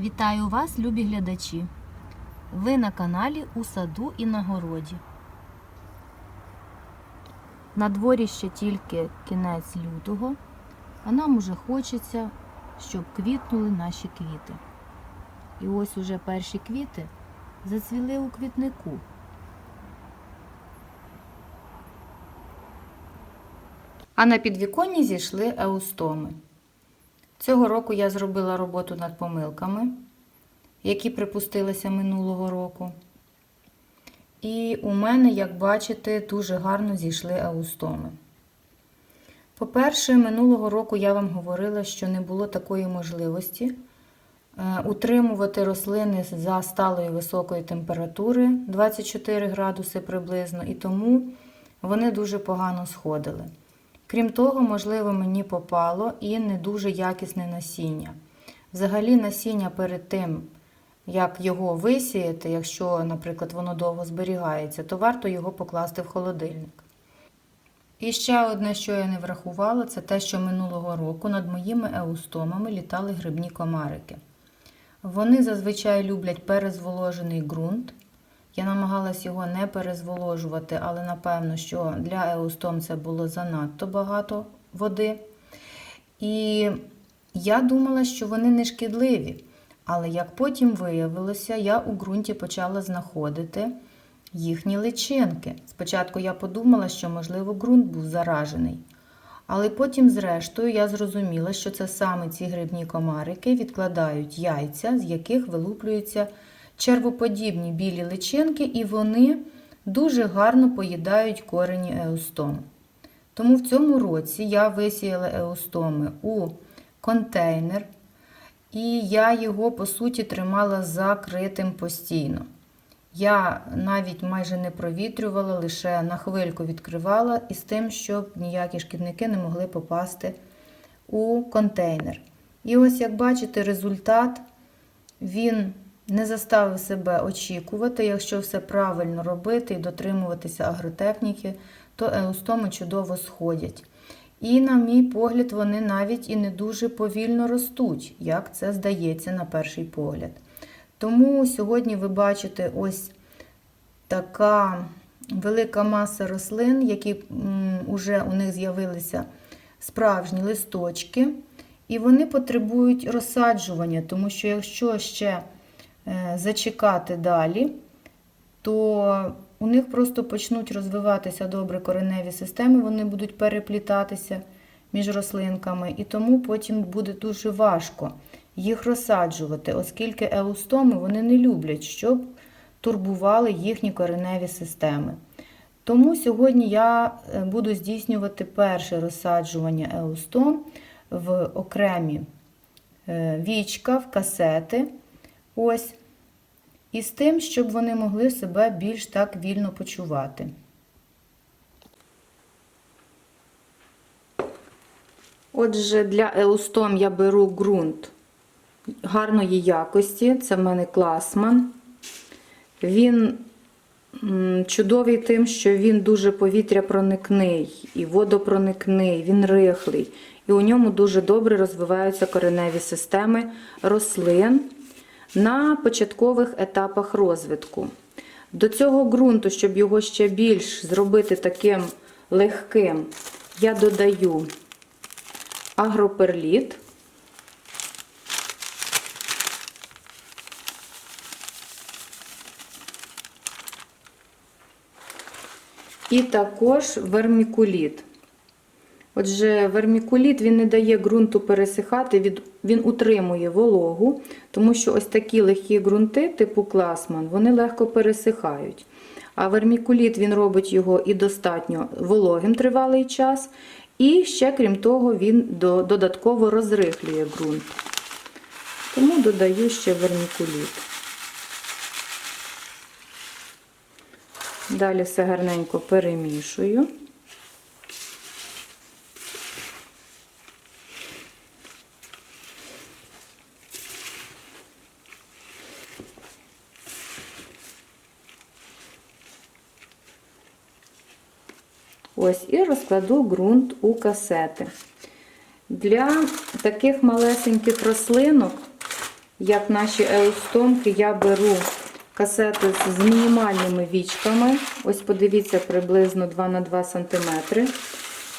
Вітаю вас, любі глядачі! Ви на каналі У саду і на городі. На дворі ще тільки кінець лютого, а нам уже хочеться, щоб квітнули наші квіти. І ось уже перші квіти зацвіли у квітнику. А на підвіконні зійшли еустоми. Цього року я зробила роботу над помилками, які припустилися минулого року. І у мене, як бачите, дуже гарно зійшли еустоми. По-перше, минулого року я вам говорила, що не було такої можливості е, утримувати рослини за сталої високої температури 24 градуси приблизно, і тому вони дуже погано сходили. Крім того, можливо, мені попало і не дуже якісне насіння. Взагалі, насіння перед тим, як його висіяти, якщо, наприклад, воно довго зберігається, то варто його покласти в холодильник. І ще одне, що я не врахувала, це те, що минулого року над моїми еустомами літали грибні комарики. Вони зазвичай люблять перезволожений ґрунт. Я намагалась його не перезволожувати, але напевно, що для еустом це було занадто багато води. І я думала, що вони не шкідливі. Але як потім виявилося, я у ґрунті почала знаходити їхні личинки. Спочатку я подумала, що, можливо, ґрунт був заражений. Але потім, зрештою, я зрозуміла, що це саме ці грибні комарики відкладають яйця, з яких вилуплюються червоподібні білі личинки, і вони дуже гарно поїдають корені еустом. Тому в цьому році я висіяла еустоми у контейнер, і я його, по суті, тримала закритим постійно. Я навіть майже не провітрювала, лише на хвильку відкривала, і з тим, щоб ніякі шкідники не могли попасти у контейнер. І ось, як бачите, результат він не заставив себе очікувати. Якщо все правильно робити і дотримуватися агротехніки, то еустоми чудово сходять. І, на мій погляд, вони навіть і не дуже повільно ростуть, як це здається на перший погляд. Тому сьогодні ви бачите ось така велика маса рослин, які вже у них з'явилися справжні листочки, і вони потребують розсаджування, тому що якщо ще зачекати далі, то у них просто почнуть розвиватися добре кореневі системи, вони будуть переплітатися між рослинками, і тому потім буде дуже важко їх розсаджувати, оскільки еустоми вони не люблять, щоб турбували їхні кореневі системи. Тому сьогодні я е, буду здійснювати перше розсаджування еустом в окремі е, вічка, в касети. Ось. І з тим, щоб вони могли себе більш так вільно почувати. Отже, для еустом я беру ґрунт гарної якості. Це в мене класман. Він чудовий тим, що він дуже повітряпроникний і водопроникний, він рихлий. І у ньому дуже добре розвиваються кореневі системи рослин на початкових етапах розвитку. До цього ґрунту, щоб його ще більш зробити таким легким, я додаю агроперліт. І також вермікуліт. Отже, вермікуліт він не дає ґрунту пересихати, він утримує вологу, тому що ось такі легкі ґрунти, типу класман, вони легко пересихають. А вермікуліт він робить його і достатньо вологим тривалий час, і ще, крім того, він додатково розрихлює ґрунт. Тому додаю ще вермікуліт. Далі все гарненько перемішую. Ось, і розкладу ґрунт у касети. Для таких малесеньких рослинок як наші еустомки, я беру касети з мінімальними вічками. Ось подивіться, приблизно 2 на 2 см.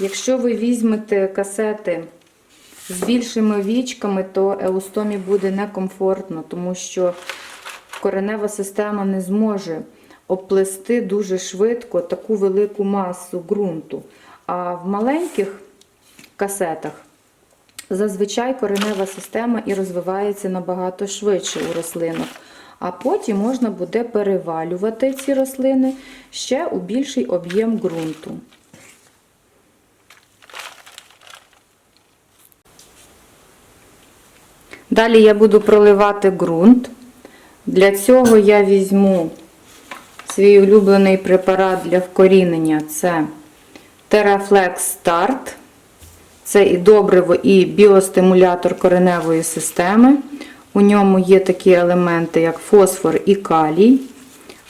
Якщо ви візьмете касети з більшими вічками, то еустомі буде некомфортно, тому що коренева система не зможе обплести дуже швидко таку велику масу ґрунту. А в маленьких касетах зазвичай коренева система і розвивається набагато швидше у рослинах. А потім можна буде перевалювати ці рослини ще у більший об'єм ґрунту. Далі я буду проливати ґрунт. Для цього я візьму свій улюблений препарат для вкорінення це Terraflex Start. Це і добриво, і біостимулятор кореневої системи. У ньому є такі елементи, як фосфор і калій.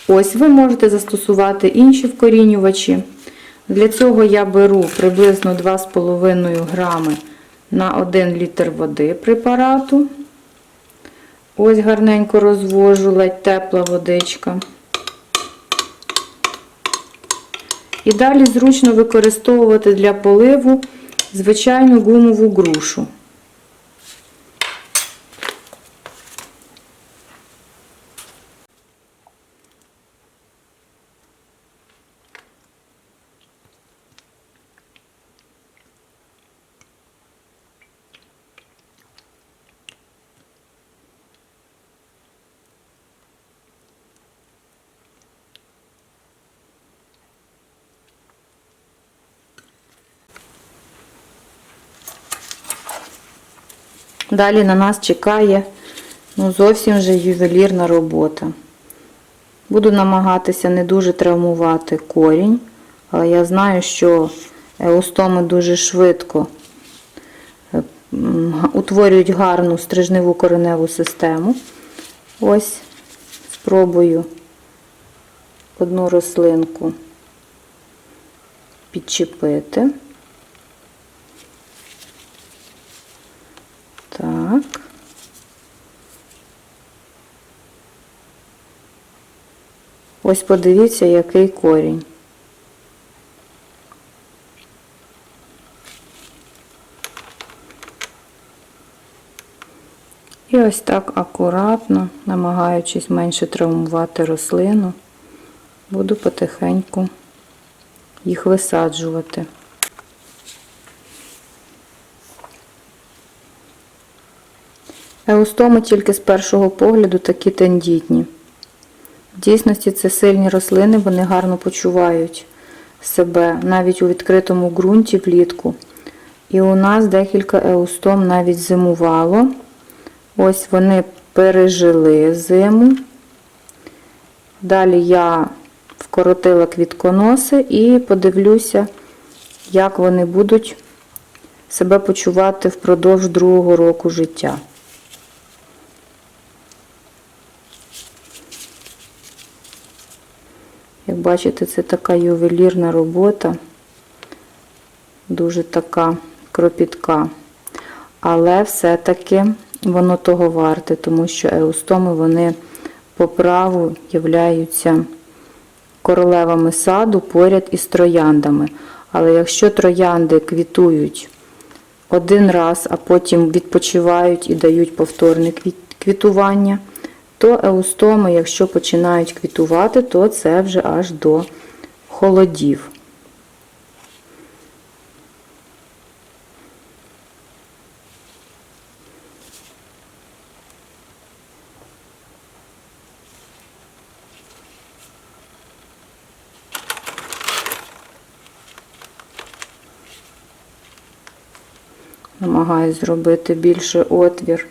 Ось ви можете застосувати інші вкорінювачі. Для цього я беру приблизно 2,5 грами на 1 літр води препарату. Ось гарненько розвожу, ледь тепла водичка. І далі зручно використовувати для поливу звичайну гумову грушу. Далі на нас чекає ну, зовсім вже ювелірна робота. Буду намагатися не дуже травмувати корінь, але я знаю, що еустоми дуже швидко е, утворюють гарну стрижневу кореневу систему. Ось спробую одну рослинку підчепити. Так. Ось подивіться, який корінь. І ось так акуратно, намагаючись менше травмувати рослину, буду потихеньку їх висаджувати. Еустоми тільки з першого погляду такі тендітні. В дійсності це сильні рослини, вони гарно почувають себе навіть у відкритому ґрунті влітку. І у нас декілька еустом навіть зимувало. Ось вони пережили зиму. Далі я вкоротила квітконоси і подивлюся, як вони будуть себе почувати впродовж другого року життя. Як бачите, це така ювелірна робота, дуже така кропітка. Але все-таки воно того варте, тому що еустоми вони по праву являються королевами саду поряд із трояндами. Але якщо троянди квітують один раз, а потім відпочивають і дають повторне квітування, то еустоми, якщо починають квітувати, то це вже аж до холодів. Намагаюсь зробити більше отвір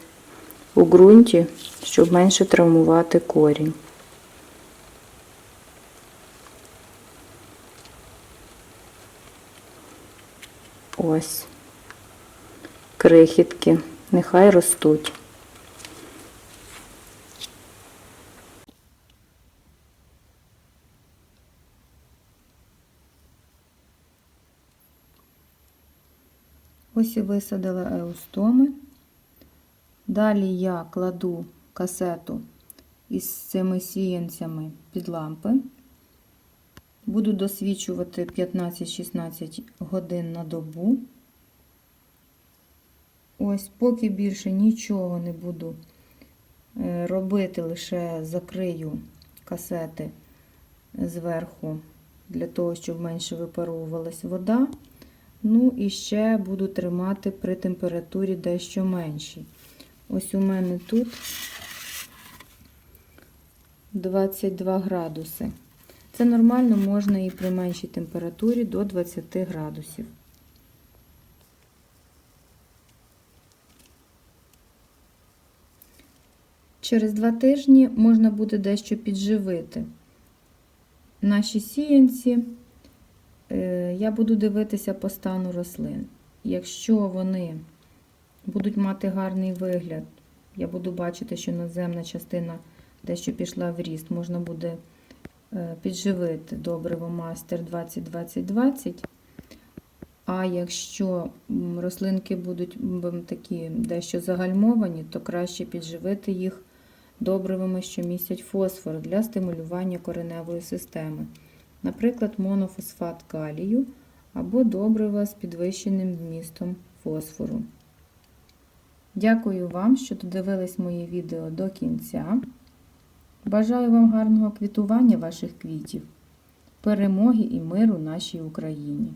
у ґрунті, щоб менше травмувати корінь. Ось крихітки, нехай ростуть. Ось і висадила еустоми. Далі я кладу касету із цими сіянцями під лампи. Буду досвічувати 15-16 годин на добу. Ось, поки більше нічого не буду е, робити, лише закрию касети зверху, для того, щоб менше випаровувалась вода. Ну і ще буду тримати при температурі дещо меншій. Ось у мене тут 22 градуси. Це нормально, можна і при меншій температурі до 20 градусів. Через два тижні можна буде дещо підживити. Наші сіянці е, я буду дивитися по стану рослин. Якщо вони будуть мати гарний вигляд, я буду бачити, що наземна частина дещо пішла в ріст, можна буде е, підживити добриво Мастер 20-20-20. А якщо рослинки будуть такі дещо загальмовані, то краще підживити їх добривами, що містять фосфор для стимулювання кореневої системи. Наприклад, монофосфат калію або добрива з підвищеним вмістом фосфору. Дякую вам, що додивились моє відео до кінця. Бажаю вам гарного квітування ваших квітів, перемоги і миру нашій Україні!